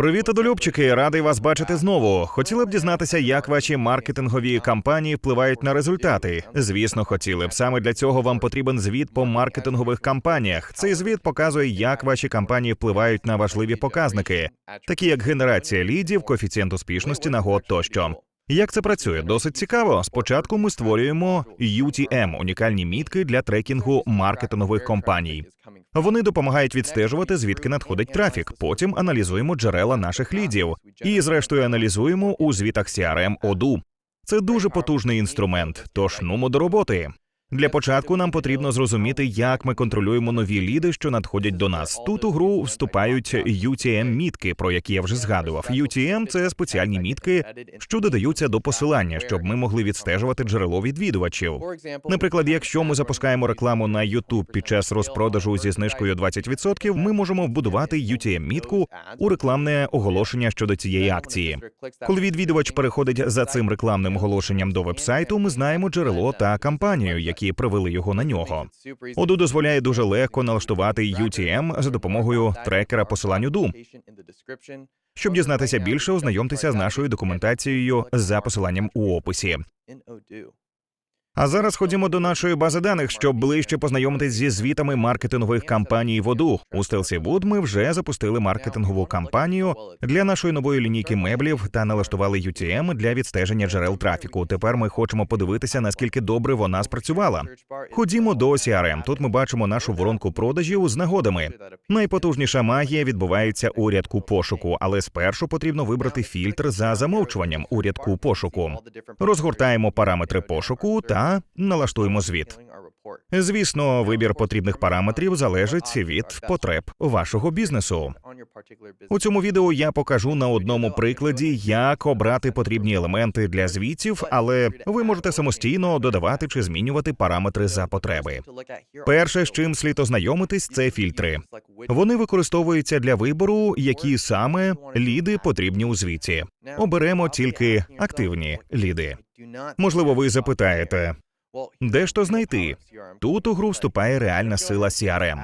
Привіт, одолюбчики! Радий вас бачити знову. Хотіли б дізнатися, як ваші маркетингові кампанії впливають на результати. Звісно, хотіли б. Саме для цього вам потрібен звіт по маркетингових кампаніях. Цей звіт показує, як ваші кампанії впливають на важливі показники, такі як генерація лідів, коефіцієнт успішності, нагод тощо. Як це працює? Досить цікаво. Спочатку ми створюємо UTM – унікальні мітки для трекінгу маркетингових компаній. Вони допомагають відстежувати, звідки надходить трафік. Потім аналізуємо джерела наших лідів і, зрештою, аналізуємо у звітах CRM ОДУ. Це дуже потужний інструмент. Тож нумо до роботи. Для початку нам потрібно зрозуміти, як ми контролюємо нові ліди, що надходять до нас. Тут у гру вступають utm мітки, про які я вже згадував. UTM – це спеціальні мітки, що додаються до посилання, щоб ми могли відстежувати джерело відвідувачів. Наприклад, якщо ми запускаємо рекламу на YouTube під час розпродажу зі знижкою 20%, ми можемо вбудувати utm мітку у рекламне оголошення щодо цієї акції. Коли відвідувач переходить за цим рекламним оголошенням до вебсайту, ми знаємо джерело та кампанію, які привели його на нього. Оду дозволяє дуже легко налаштувати UTM за допомогою трекера посилань Оду. Щоб дізнатися більше, ознайомтеся з нашою документацією за посиланням у описі. А зараз ходімо до нашої бази даних, щоб ближче познайомитись зі звітами маркетингових кампаній воду. У Stealthy Wood ми вже запустили маркетингову кампанію для нашої нової лінійки меблів та налаштували UTM для відстеження джерел трафіку. Тепер ми хочемо подивитися, наскільки добре вона спрацювала. Ходімо до CRM. Тут ми бачимо нашу воронку продажів з нагодами. Найпотужніша магія відбувається у рядку пошуку, але спершу потрібно вибрати фільтр за замовчуванням у рядку пошуку. Розгортаємо параметри пошуку та налаштуємо звіт. Звісно, вибір потрібних параметрів залежить від потреб вашого бізнесу. У цьому відео я покажу на одному прикладі, як обрати потрібні елементи для звітів, але ви можете самостійно додавати чи змінювати параметри за потреби. Перше, з чим слід ознайомитись, це фільтри. Вони використовуються для вибору, які саме ліди потрібні у звіті. Оберемо тільки активні ліди. Можливо, ви запитаєте, де ж то знайти? Тут у гру вступає реальна сила CRM.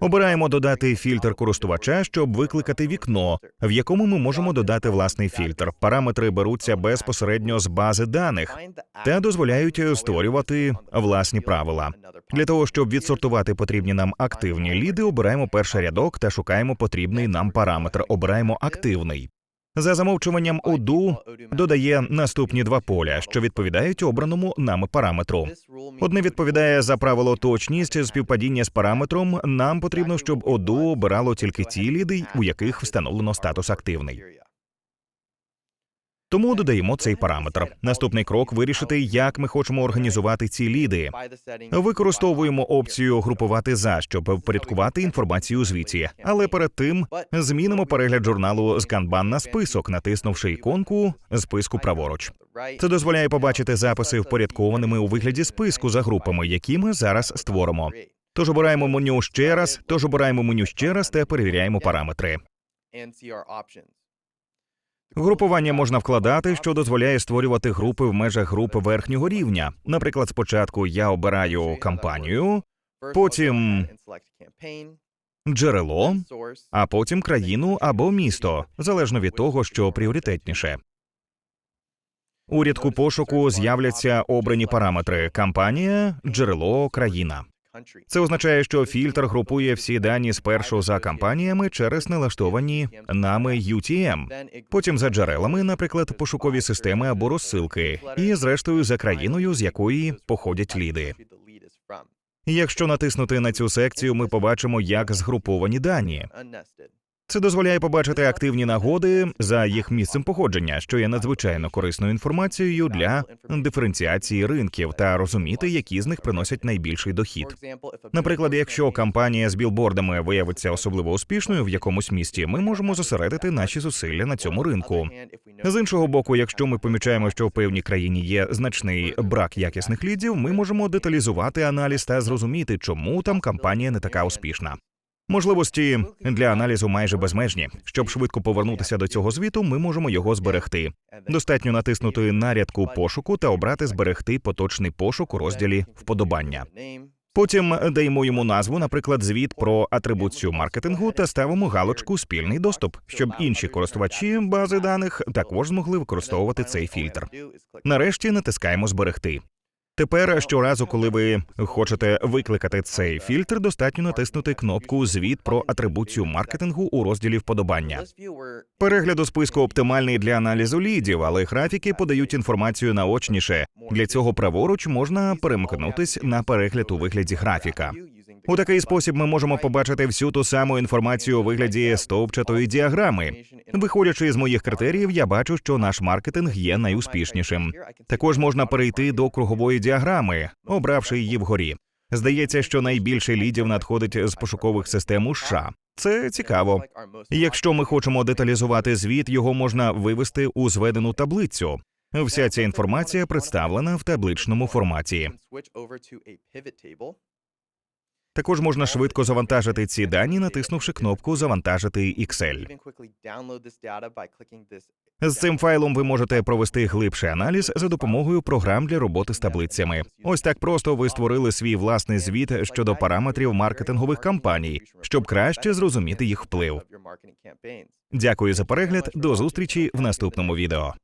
Обираємо додати фільтр користувача, щоб викликати вікно, в якому ми можемо додати власний фільтр. Параметри беруться безпосередньо з бази даних та дозволяють створювати власні правила. Для того щоб відсортувати потрібні нам активні ліди, обираємо перший рядок та шукаємо потрібний нам параметр. Обираємо активний. За замовчуванням ОДУ додає наступні два поля, що відповідають обраному нами параметру. Одне відповідає за правило точність співпадіння з параметром. Нам потрібно, щоб ОДУ обирало тільки ті ліди, у яких встановлено статус активний. Тому додаємо цей параметр. Наступний крок вирішити, як ми хочемо організувати ці ліди. Використовуємо опцію групувати за, щоб впорядкувати інформацію звіті. Але перед тим змінимо перегляд журналу з Kanban на список, натиснувши іконку списку праворуч. Це дозволяє побачити записи впорядкованими у вигляді списку за групами, які ми зараз створимо. Тож обираємо меню ще раз, тож обираємо меню ще раз та перевіряємо параметри. Групування можна вкладати, що дозволяє створювати групи в межах груп верхнього рівня. Наприклад, спочатку я обираю кампанію, потім джерело, а потім країну або місто, залежно від того, що пріоритетніше. У рядку пошуку з'являться обрані параметри: кампанія, джерело, країна. Це означає, що фільтр групує всі дані спершу за кампаніями через налаштовані нами UTM, потім за джерелами, наприклад, пошукові системи або розсилки, і зрештою за країною, з якої походять ліди. Якщо натиснути на цю секцію, ми побачимо, як згруповані дані. Це дозволяє побачити активні нагоди за їх місцем походження, що є надзвичайно корисною інформацією для диференціації ринків та розуміти, які з них приносять найбільший дохід. Наприклад, якщо кампанія з білбордами виявиться особливо успішною в якомусь місті, ми можемо зосередити наші зусилля на цьому ринку. З іншого боку, якщо ми помічаємо, що в певній країні є значний брак якісних лідів, ми можемо деталізувати аналіз та зрозуміти, чому там кампанія не така успішна. Можливості для аналізу майже безмежні. Щоб швидко повернутися до цього звіту, ми можемо його зберегти. Достатньо натиснути на рядку пошуку та обрати зберегти поточний пошук у розділі вподобання. Потім даємо йому назву, наприклад, звіт про атрибуцію маркетингу та ставимо галочку Спільний доступ, щоб інші користувачі бази даних також змогли використовувати цей фільтр. Нарешті натискаємо зберегти. Тепер щоразу, коли ви хочете викликати цей фільтр, достатньо натиснути кнопку Звіт про атрибуцію маркетингу у розділі вподобання. Перегляду списку оптимальний для аналізу лідів, але графіки подають інформацію наочніше. Для цього праворуч можна перемкнутись на перегляд у вигляді графіка. У такий спосіб ми можемо побачити всю ту саму інформацію у вигляді стовпчатої діаграми. Виходячи з моїх критеріїв, я бачу, що наш маркетинг є найуспішнішим. Також можна перейти до кругової діаграми, обравши її вгорі. Здається, що найбільше лідів надходить з пошукових систем у США. Це цікаво. Якщо ми хочемо деталізувати звіт, його можна вивести у зведену таблицю. Вся ця інформація представлена в табличному форматі. Також можна швидко завантажити ці дані, натиснувши кнопку Завантажити Excel. З цим файлом ви можете провести глибший аналіз за допомогою програм для роботи з таблицями. Ось так просто ви створили свій власний звіт щодо параметрів маркетингових кампаній, щоб краще зрозуміти їх вплив. Дякую за перегляд. До зустрічі в наступному відео.